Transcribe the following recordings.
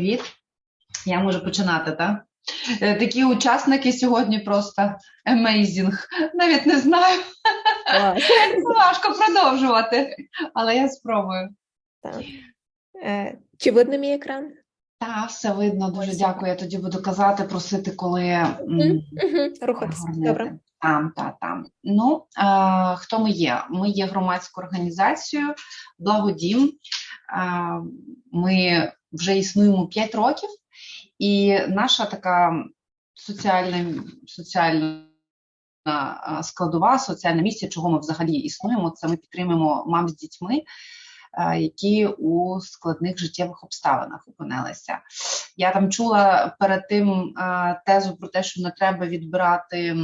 Привіт. Я можу починати, так? Е, Такі учасники сьогодні просто amazing. Навіть не знаю. Клас. Важко продовжувати, але я спробую. Так. Е, Чи видно мій екран? Так, все видно. Дуже дякую. Я тоді буду казати, просити, коли. Рухатися. Добре. Там, та, там. Ну, е, хто ми є? Ми є громадською організацією Благодім. Е, ми вже існуємо 5 років, і наша така соціальна, соціальна складова, соціальна місія, чого ми взагалі існуємо, це ми підтримуємо мам з дітьми, які у складних життєвих обставинах опинилися. Я там чула перед тим тезу про те, що не треба відбирати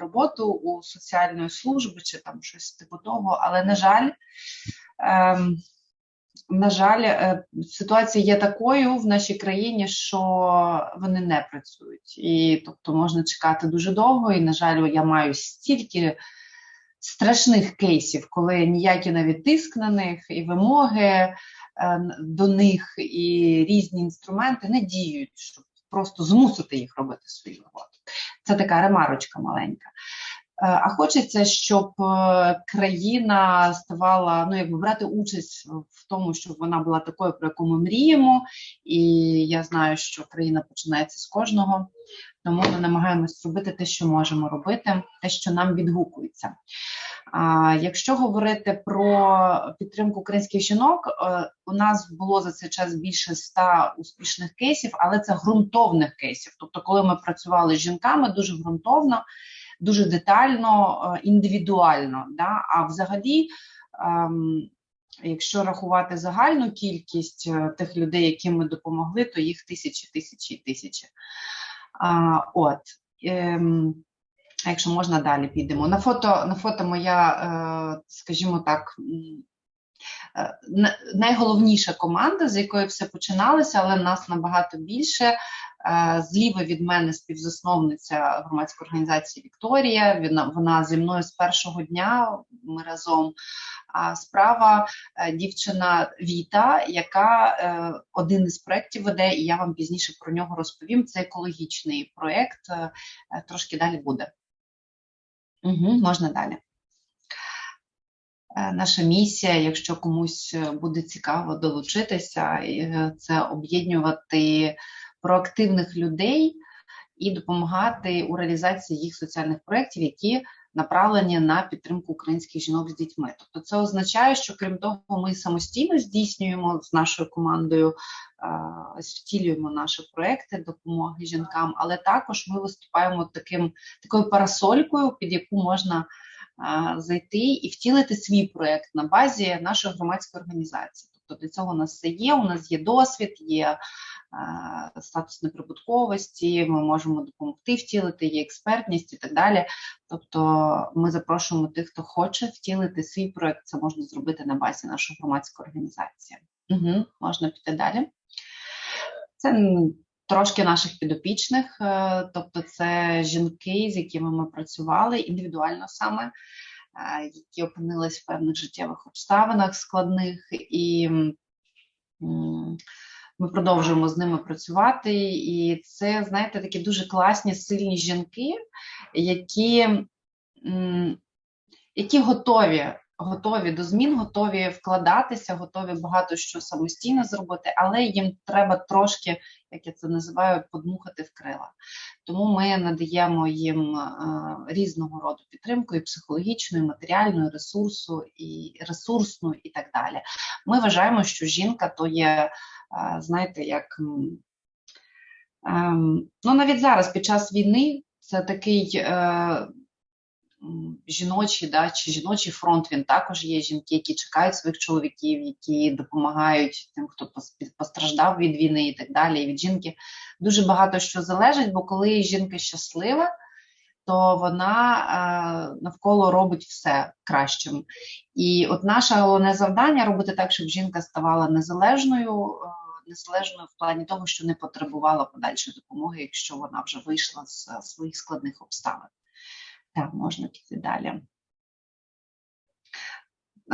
роботу у соціальної служби чи там щось типу того, але на жаль, ем, на жаль, е, ситуація є такою в нашій країні, що вони не працюють. І тобто можна чекати дуже довго. І, на жаль, я маю стільки страшних кейсів, коли ніякий навіть тиск на них і вимоги е, до них, і різні інструменти не діють, щоб просто змусити їх робити свою роботу. Це така ремарочка маленька. Е, А хочеться, щоб е, країна ставала, ну якби брати участь в тому, щоб вона була такою, про яку ми мріємо. І я знаю, що країна починається з кожного, тому ми намагаємось робити те, що можемо робити, те, що нам відгукується. А якщо говорити про підтримку українських жінок, е, у нас було за цей час більше ста успішних кейсів, але це ґрунтовних кейсів. Тобто, коли ми працювали з жінками, дуже ґрунтовно, дуже детально, е, індивідуально. Да? А взагалі, ем, якщо рахувати загальну кількість е, тих людей, яким ми допомогли, то їх тисячі, тисячі тисячі. От. Ем, якщо можна, далі підемо. На фото, на фото моя, е, скажімо так, найголовніша команда, з якої все починалося, але нас набагато більше. Е, Зліва від мене співзасновниця громадської організації Вікторія. Вона, вона зі мною з першого дня. Ми разом. А справа е, дівчина Віта, яка е, один із проєктів веде, і я вам пізніше про нього розповім. Це екологічний проєкт. Трошки далі буде. Угу, можна далі. Наша місія, якщо комусь буде цікаво долучитися, це об'єднувати проактивних людей і допомагати у реалізації їх соціальних проєктів, які направлені на підтримку українських жінок з дітьми. Тобто, це означає, що крім того, ми самостійно здійснюємо з нашою командою, е, втілюємо наші проекти допомоги жінкам, але також ми виступаємо таким такою парасолькою, під яку можна зайти і втілити свій проект на базі нашої громадської організації. Тобто для цього у нас все є. У нас є досвід, є статус неприбутковості. Ми можемо допомогти втілити, є експертність і так далі. Тобто, ми запрошуємо тих, хто хоче втілити свій проект. Це можна зробити на базі нашої громадської організації. Угу, можна піти далі. Це трошки наших підопічних, е, тобто це жінки, з якими ми працювали індивідуально саме, е, які опинились в певних життєвих обставинах складних, і ми продовжуємо з ними працювати. І це, знаєте, такі дуже класні, сильні жінки, які, які готові. Готові до змін, готові вкладатися, готові багато що самостійно зробити, але їм треба трошки як я це називаю, подмухати в крила. Тому ми надаємо їм е, різного роду підтримку, і психологічну, і матеріальну, і ресурсу, і ресурсну, і так далі. Ми вважаємо, що жінка то є, е, знаєте, як ем, ну навіть зараз під час війни це такий. М, Жіночий да, чи жіночий фронт він також є жінки, які чекають своїх чоловіків, які допомагають тим, хто пос- постраждав від війни і так далі. І від жінки дуже багато що залежить, бо коли жінка щаслива, то вона е, навколо робить все кращим. І от наше головне завдання робити так, щоб жінка ставала незалежною, е, незалежною в плані того, що не потребувала подальшої допомоги, якщо вона вже вийшла з е, своїх складних обставин. Так, можна піти далі.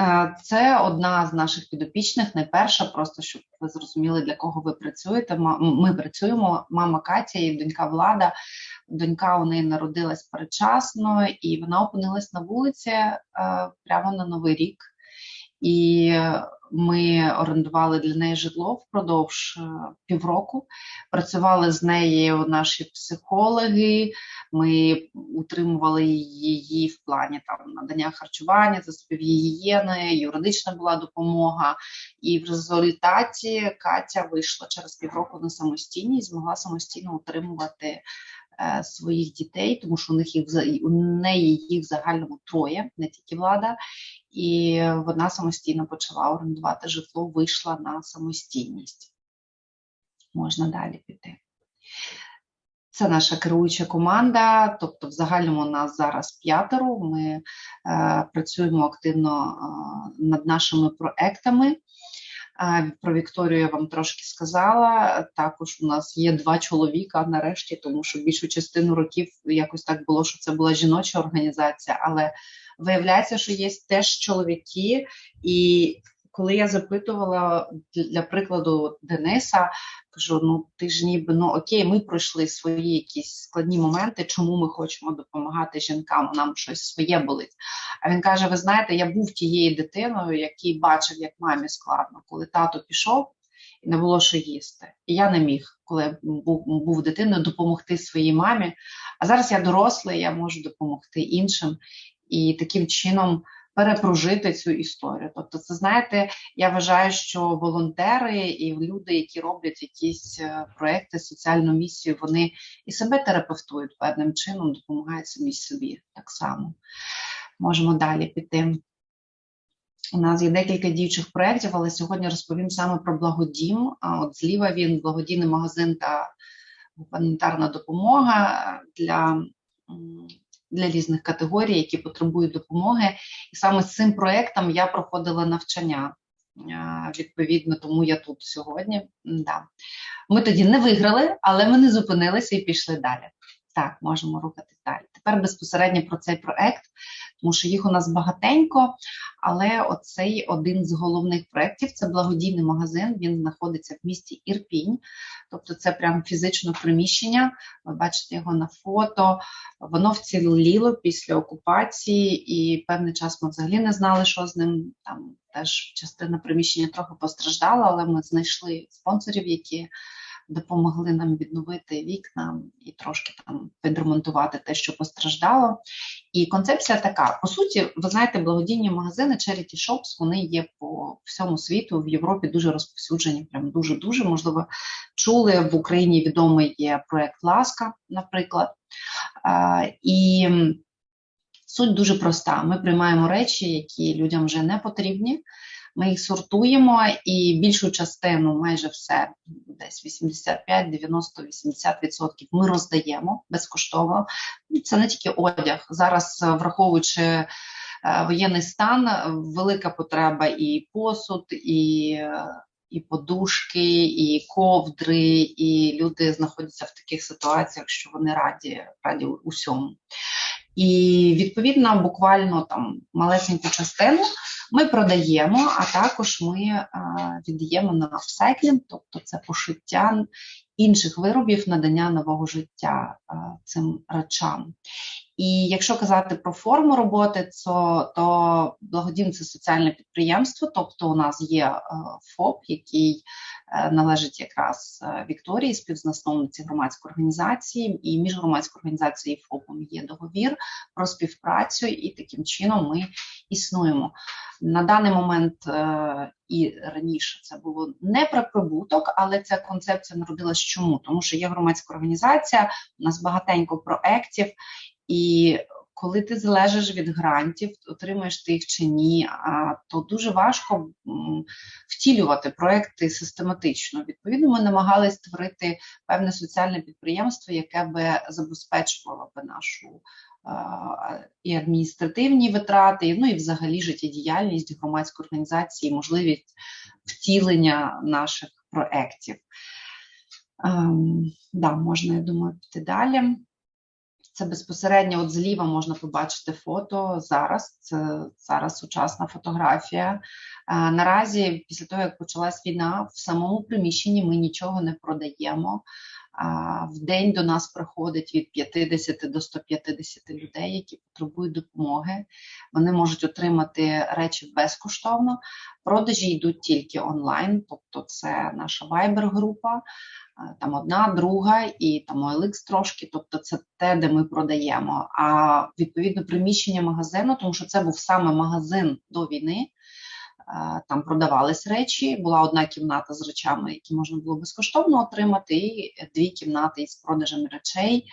Е, Це одна з наших підопічних, не перша, просто щоб ви зрозуміли, для кого ви працюєте. Ми працюємо. Мама Катя і донька Влада. Донька у неї народилась передчасно, і вона опинилась на вулиці е, прямо на Новий рік. І ми орендували для неї житло впродовж е, півроку. Працювали з нею наші психологи. Ми утримували її в плані там надання харчування, засобів гігієни, юридична була допомога. І в результаті Катя вийшла через півроку на самостійність, змогла самостійно утримувати е, своїх дітей, тому що у них їх у неї їх загальному троє, не тільки влада. І вона самостійно почала орендувати житло, вийшла на самостійність. Можна далі піти. Це наша керуюча команда. Тобто, в загальному нас зараз п'ятеро. Ми е, працюємо активно е, над нашими проектами. Про Вікторію я вам трошки сказала. Також у нас є два чоловіка нарешті, тому що більшу частину років якось так було, що це була жіноча організація, але виявляється, що є теж чоловіки, і коли я запитувала для прикладу Дениса, кажу: ну ти ж ніби ну окей, ми пройшли свої якісь складні моменти, чому ми хочемо допомагати жінкам, нам щось своє болить. А він каже: Ви знаєте, я був тією дитиною, який бачив, як мамі складно, коли тато пішов. І не було що їсти. І я не міг, коли був, був дитиною, допомогти своїй мамі. А зараз я дорослий, я можу допомогти іншим і таким чином перепрожити цю історію. Тобто, це знаєте, я вважаю, що волонтери і люди, які роблять якісь е, проекти, соціальну місію, вони і себе терапевтують певним чином, допомагають самі собі так само. Можемо далі піти. У нас є декілька діючих проєктів, але сьогодні розповім саме про благодім. А от зліва він благодійний магазин та гуманітарна допомога для, для різних категорій, які потребують допомоги. І саме з цим проектом я проходила навчання. Відповідно, тому я тут сьогодні. Да. Ми тоді не виграли, але ми не зупинилися і пішли далі. Так, можемо рухатись далі. Тепер безпосередньо про цей проект, тому що їх у нас багатенько, але оцей один з головних проєктів це благодійний магазин. Він знаходиться в місті Ірпінь, тобто це прям фізичне приміщення. Ви бачите його на фото. Воно вціліло після окупації, і певний час ми взагалі не знали, що з ним. Там теж частина приміщення трохи постраждала, але ми знайшли спонсорів, які допомогли нам відновити вікна і трошки там підремонтувати те, що постраждало. І концепція така: по суті, ви знаєте, благодійні магазини Charity Shops, вони є по всьому світу, в Європі дуже розповсюджені, прям дуже дуже можливо чули в Україні. Відомий є проект Ласка, наприклад. І суть дуже проста: ми приймаємо речі, які людям вже не потрібні. Ми їх сортуємо і більшу частину, майже все, десь 85, 90, 80% ми роздаємо безкоштовно. Це не тільки одяг. Зараз, е, враховуючи е, воєнний стан, велика потреба і посуд, і, і подушки, і ковдри, і люди знаходяться в таких ситуаціях, що вони раді, раді усьому. І відповідно, буквально там малесеньку частину ми продаємо, а також ми е, віддаємо на апсайклінг, тобто це пошиття інших виробів, надання нового життя е, цим речам. І якщо казати про форму роботи, то, то благодійне це соціальне підприємство, тобто у нас є е, ФОП, який е, належить якраз е, Вікторії, співзасновниці громадської організації, і між громадською організацією і ФОПом є договір про співпрацю, і таким чином ми існуємо. На даний момент і раніше це було не про прибуток, але ця концепція народилась чому? Тому що є громадська організація, у нас багатенько проєктів, і коли ти залежиш від грантів, отримаєш ти їх чи ні, то дуже важко втілювати проекти систематично. Відповідно, ми намагалися створити певне соціальне підприємство, яке би забезпечувало би нашу і адміністративні витрати, ну і взагалі життєдіяльність громадської організації, можливість втілення наших проєктів. Ем, да, можна, я думаю, піти далі. Це безпосередньо от зліва можна побачити фото зараз. Це зараз сучасна фотографія. Наразі, після того, як почалась війна, в самому приміщенні ми нічого не продаємо. В день до нас приходить від 50 до 150 людей, які потребують допомоги. Вони можуть отримати речі безкоштовно. Продажі йдуть тільки онлайн, тобто це наша Viber-група, а, там одна, друга і там OLX трошки, тобто це те, де ми продаємо. А відповідно приміщення магазину, тому що це був саме магазин до війни. Е, Там продавались речі, була одна кімната з речами, які можна було безкоштовно отримати, і дві кімнати із продажем речей.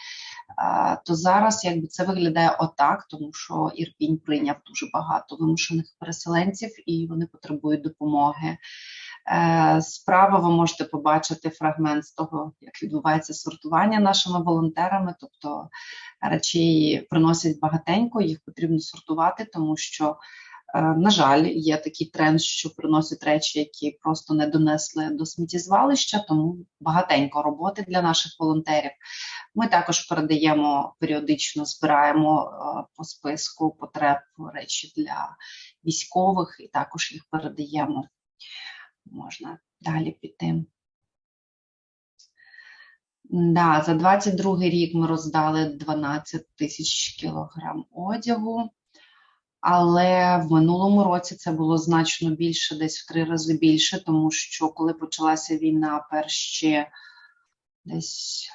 Е, То зараз якби це виглядає отак, тому що Ірпінь прийняв дуже багато вимушених переселенців і вони потребують допомоги. Е, Справа ви можете побачити фрагмент з того, як відбувається сортування нашими волонтерами, тобто речей приносять багатенько, їх потрібно сортувати, тому що Е, На жаль, є такий тренд, що приносять речі, які просто не донесли до сміттєзвалища, тому багатенько роботи для наших волонтерів. Ми також передаємо періодично, збираємо е, по списку потреб речі для військових і також їх передаємо. Можна далі піти. Да, за 22 рік ми роздали 12 тисяч кілограм одягу. Але в минулому році це було значно більше, десь в три рази більше, тому що коли почалася війна, перші десь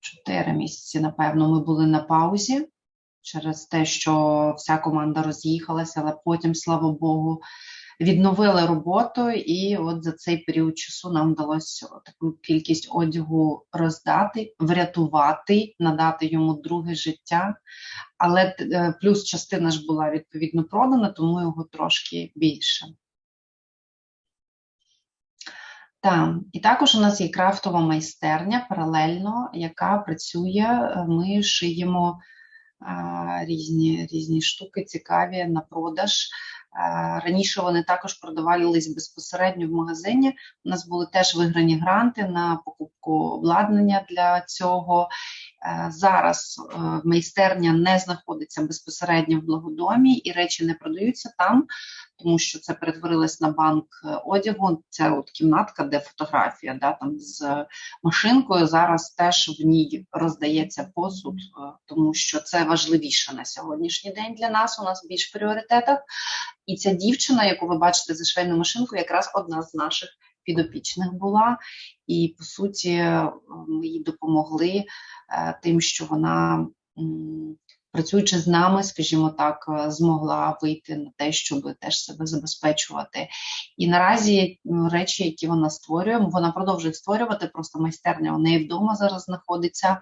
чотири місяці, напевно, ми були на паузі через те, що вся команда роз'їхалася, але потім, слава Богу, відновили роботу, і от за цей період часу нам вдалося таку кількість одягу роздати, врятувати, надати йому друге життя. Але е, плюс частина ж була відповідно продана, тому його трошки більше. Так, і також у нас є крафтова майстерня паралельно, яка працює. Ми шиємо різні, різні штуки цікаві на продаж. Раніше вони також продавались безпосередньо в магазині. У нас були теж виграні гранти на покупку обладнання для цього. Е, Зараз е, майстерня не знаходиться безпосередньо в благодомі, і речі не продаються там, тому що це перетворилось на банк е, одягу. Це от кімнатка, де фотографія, да, там з машинкою. Зараз теж в ній роздається посуд, тому що це важливіше на сьогоднішній день для нас. У нас більш пріоритетах. І ця дівчина, яку ви бачите за швейну машинку, якраз одна з наших підопічних була. І по суті, ми їй допомогли е, тим, що вона, працюючи з нами, скажімо так, е, змогла вийти на те, щоб теж себе забезпечувати. І наразі речі, які вона створює, вона продовжує створювати, просто майстерня у неї вдома зараз знаходиться. Е,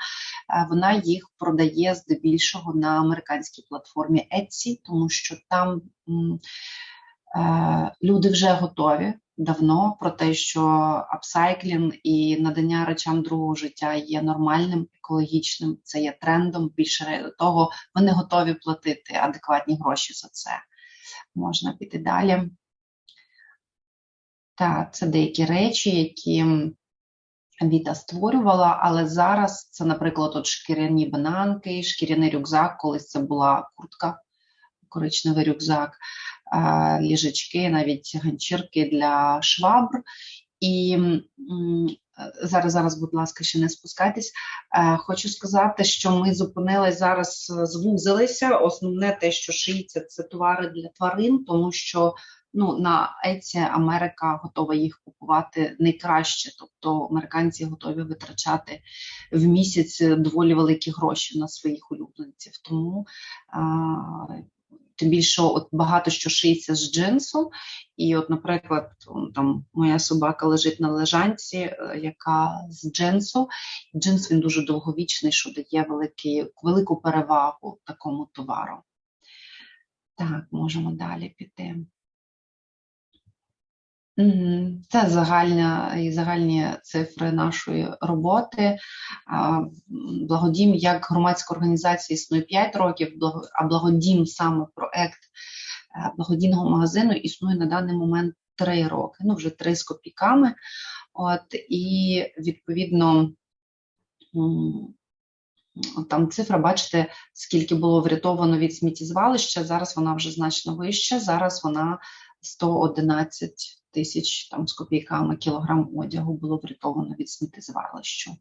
Вона їх продає здебільшого на американській платформі Etsy, тому що там люди вже готові давно про те, що апсайклінг і надання речам другого життя є нормальним, екологічним, це є трендом. Більше того, вони готові платити адекватні гроші за це. Можна піти далі. Так, це деякі речі, які Віта створювала, але зараз це, наприклад, от шкіряні бананки, шкіряний рюкзак, колись це була куртка, коричневий рюкзак, ліжечки, навіть ганчірки для швабр. І зараз, зараз, будь ласка, ще не спускайтесь. Е, Хочу сказати, що ми зупинились зараз, е, звузилися. Основне те, що шиється, це товари для тварин, тому що ну, на Еці Америка готова їх купувати найкраще. Тобто американці готові витрачати в місяць доволі великі гроші на своїх улюбленців. Тому тим більше от багато що шиється з джинсу. І, от, наприклад, там моя собака лежить на лежанці, е, яка з джинсу. Джинс він дуже довговічний, що дає великий, велику перевагу такому товару. Так, можемо далі піти. Це загальна і загальні цифри нашої роботи. Благодім як громадська організація існує 5 років, а благодім саме проект е, благодійного магазину існує на даний момент 3 роки, ну вже 3 з копійками. От і відповідно Там цифра, бачите, скільки було врятовано від сміттєзвалища. Зараз вона вже значно вища. Зараз вона 111 тисяч там з копійками кілограм одягу було врятовано від сміттєзвалищу.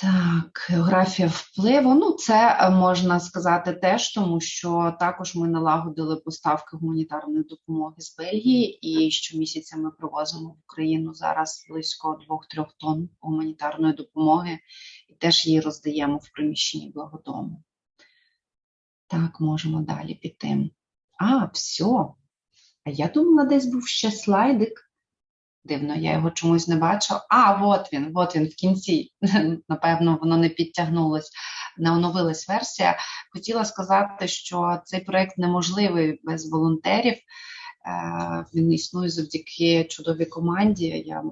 Так, географія впливу. Ну, це е, можна сказати теж, тому що також ми налагодили поставки гуманітарної допомоги з Бельгії, і щомісяця ми привозимо в Україну зараз близько 2-3 тонн гуманітарної допомоги, і теж її роздаємо в приміщенні благодому. Так, можемо далі піти. А, все. А я думала, десь був ще слайдик. Дивно, я його чомусь не бачила. А, от він, от він в кінці. Напевно, воно не підтягнулось, не оновилась версія. Хотіла сказати, що цей проект неможливий без волонтерів. Е, Він існує завдяки чудовій команді. Я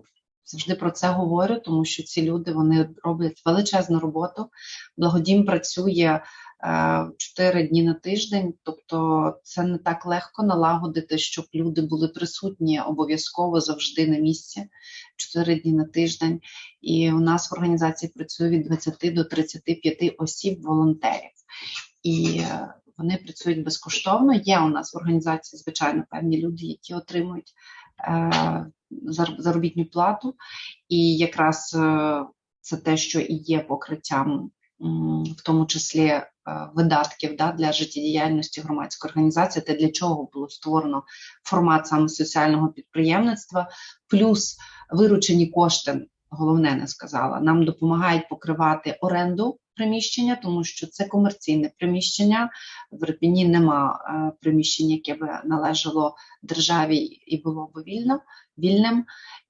завжди про це говорю, тому що ці люди вони роблять величезну роботу. Благодім працює е, 4 дні на тиждень, тобто це не так легко налагодити, щоб люди були присутні обов'язково завжди на місці 4 дні на тиждень. І у нас в організації працює від 20 до 35 осіб волонтерів. І е, вони працюють безкоштовно. Є у нас в організації, звичайно, певні люди, які отримують е, заробітну плату, і якраз е, це те, що і є покриттям, в тому числі е, видатків да, для життєдіяльності громадської організації, те, для чого було створено формат саме соціального підприємництва, плюс виручені кошти. Головне не сказала, нам допомагають покривати оренду приміщення, тому що це комерційне приміщення. В Репіні нема е, приміщення, яке би належало державі і було б вільно, вільним.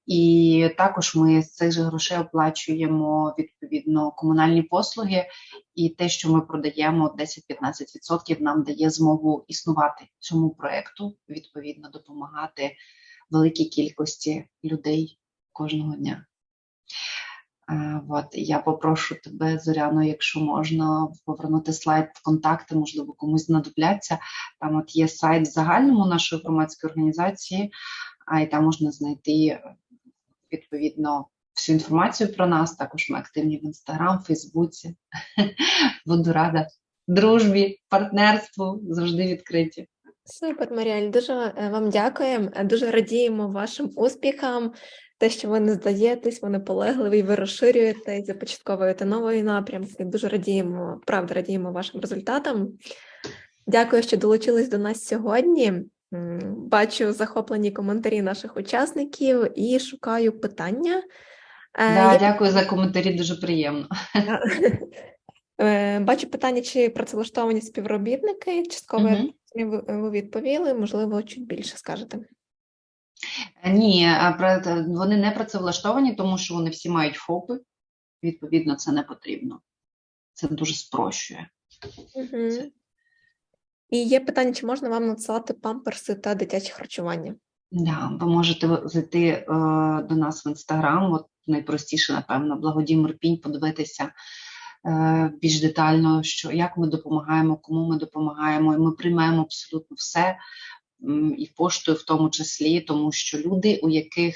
І також ми з цих же грошей оплачуємо відповідно комунальні послуги, і те, що ми продаємо 10-15% нам дає змогу існувати цьому проекту, відповідно допомагати великій кількості людей кожного дня. Е, От я попрошу тебе, Зоряно, якщо можна повернути слайд контакти, можливо, комусь знадобляться. Там от є сайт в загальному нашої громадської організації, а і там можна знайти е, відповідно всю інформацію про нас. Також ми активні в інстаграм, Фейсбуці. Буду рада дружбі, партнерству завжди відкриті. Супер, Маріаль, дуже е, вам дякуємо. Дуже радіємо вашим успіхам. Те, що ви не здаєтесь, ви наполегливі, ви розширюєте і започатковуєте нові напрямки. Дуже радіємо, правда, радіємо вашим результатам. Дякую, що долучились до нас сьогодні. Бачу захоплені коментарі наших учасників і шукаю питання. Е, Да, я- дякую за коментарі, дуже приємно. Е, Бачу питання, чи працевлаштовані співробітники. Частково ви, ви відповіли, можливо, чуть більше скажете. Ні, вони не працевлаштовані, тому що вони всі мають ФОПи. Відповідно, це не потрібно. Це дуже спрощує. Угу. І є питання, чи можна вам надсилати памперси та дитяче харчування? Да, ви можете зайти е, до нас в інстаграм. От найпростіше, напевно, благодійний Ірпінь, подивитися е, більш детально, що як ми допомагаємо, кому ми допомагаємо. І ми приймаємо абсолютно все, і поштою в тому числі, тому що люди, у яких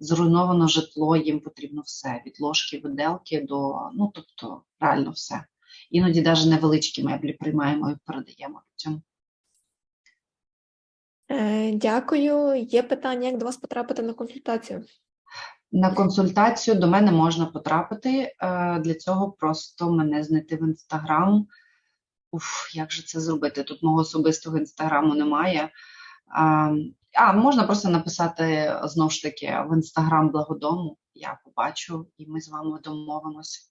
зруйновано житло, їм потрібно все від ложки, виделки до ну тобто реально все. Іноді навіть невеличкі меблі приймаємо і передаємо людям. Е, дякую. Є питання, як до вас потрапити на консультацію? На консультацію до мене можна потрапити. е, Для цього просто мене знайти в інстаграм. Уф, як же це зробити? Тут мого особистого інстаграму немає. А, а можна просто написати знову ж таки в інстаграм благодому. Я побачу, і ми з вами домовимося.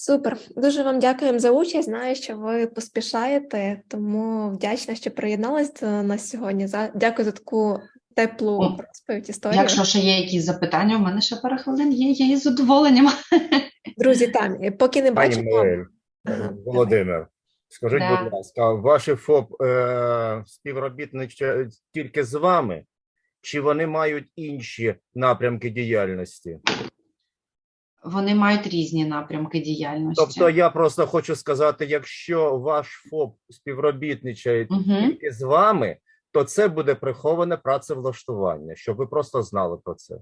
Супер. Дуже вам дякуємо за участь. Знаю, що ви поспішаєте, тому вдячна, що приєдналась до нас сьогодні. За дякую за таку теплу розповідь історію. Якщо ще є якісь запитання, у мене ще пара хвилин є, я із задоволенням. Друзі, там е, поки не бачимо. Марель, Ага, Володимир, скажіть, Да. будь ласка, ваші ФОП е, співробітничі тільки з вами, чи вони мають інші напрямки діяльності? Вони мають різні напрямки діяльності. Тобто я просто хочу сказати, якщо ваш ФОП співробітничає Мгм. тільки з вами, то це буде приховане працевлаштування, щоб ви просто знали про це.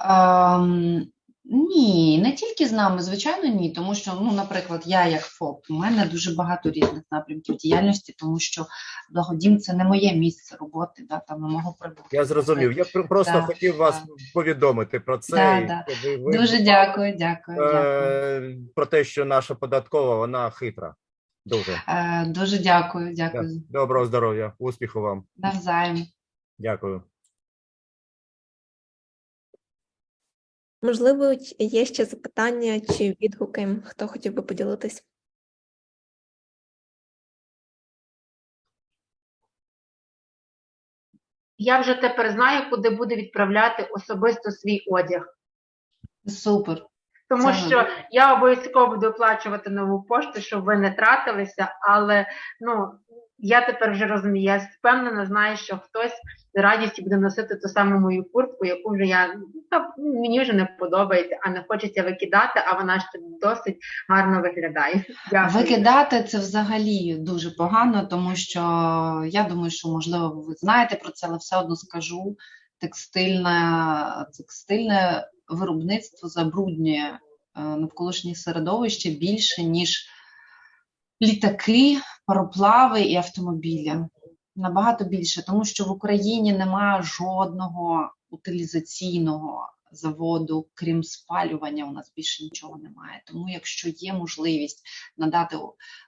Ем, ні, не тільки з нами, звичайно, ні. Тому що, ну, наприклад, я як ФОП, у мене дуже багато різних напрямків діяльності, тому що благодім це не моє місце роботи, да, там не мого прибутку. Я зрозумів. Я просто Да, хотів вас повідомити про це. Да, і да. щоб ви Дуже знали, дякую, дякую, дякую. е, Про те, що наша податкова, вона хитра. Дуже. Е, дуже дякую, дякую. Доброго здоров'я, успіху вам. Навзаєм. Дякую. Можливо, є ще запитання чи відгуки, хто хотів би поділитись? Я вже тепер знаю, куди буду відправляти особисто свій одяг. Супер. Тому Це що я обов'язково буду оплачувати нову пошту, щоб ви не тратилися, але ну я тепер вже розумію, я впевнена, знаю, що хтось з радістю буде носити ту саму мою куртку, яку вже я ну, та, мені вже не подобається, а не хочеться викидати, а вона ще досить гарно виглядає. Дякую. Викидати це взагалі дуже погано, тому що я думаю, що можливо ви знаєте про це, але все одно скажу. Текстильне, текстильне виробництво забруднює е, навколишнє середовище більше, ніж літаки, пароплави і автомобілі. Набагато більше, тому що в Україні немає жодного утилізаційного заводу, крім спалювання, у нас більше нічого немає. Тому, якщо є можливість надати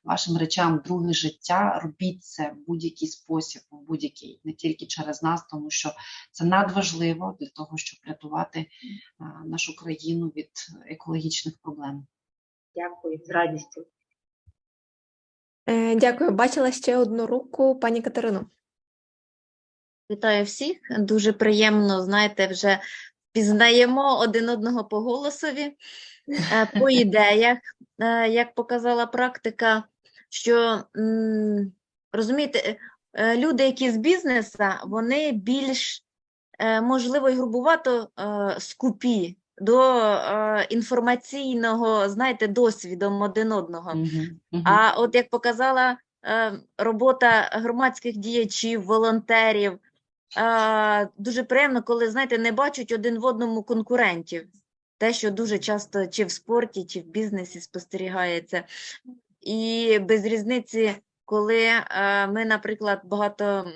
вашим речам друге життя, робіть це в будь-який спосіб, в будь-який, не тільки через нас, тому що це надважливо для того, щоб рятувати нашу країну від екологічних проблем. Дякую з радістю. Е, Дякую. Бачила ще одну руку, пані Катерину. Вітаю всіх. Дуже приємно, знаєте, вже пізнаємо один одного по голосові, е, по ідеях. Е, Як показала практика, що розумієте, е, люди, які з бізнесу, вони більш можливо і грубувато скупі до інформаційного, знаєте, досвідом один одного. Мгм, мгм. А от як показала робота громадських діячів, волонтерів, е, дуже приємно, коли, знаєте, не бачать один в одному конкурентів. Те, що дуже часто чи в спорті, чи в бізнесі спостерігається. І без різниці, коли е, ми, наприклад, багато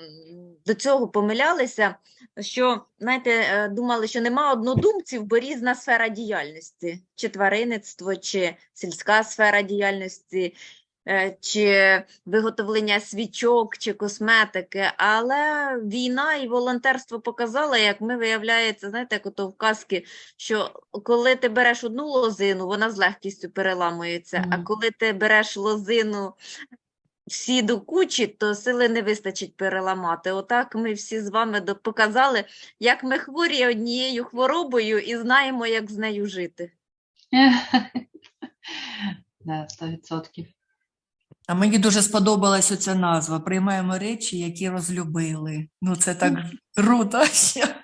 до цього помилялися, що, знаєте, е, думали, що нема однодумців, бо різна сфера діяльності, чи тваринництво, чи сільська сфера діяльності, чи виготовлення свічок, чи косметики. Але війна і волонтерство показало, як ми виявляється, знаєте, як ото в казки, що коли ти береш одну лозину, вона з легкістю переламується, а коли ти береш лозину всі до кучі, то сили не вистачить переламати. Отак ми всі з вами показали, як ми хворі однією хворобою і знаємо, як з нею жити. Да, 100%. А мені дуже сподобалась оця назва. Приймаємо речі, які розлюбили. Ну, це так круто.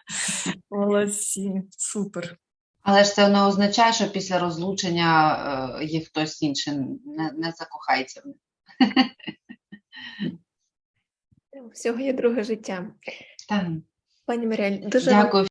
Молодці, супер. Але ж це не означає, що після розлучення е, є хтось інший, не, не закохається в них. У всього є друге життя. Так. Пані Маріаль, дуже Дякую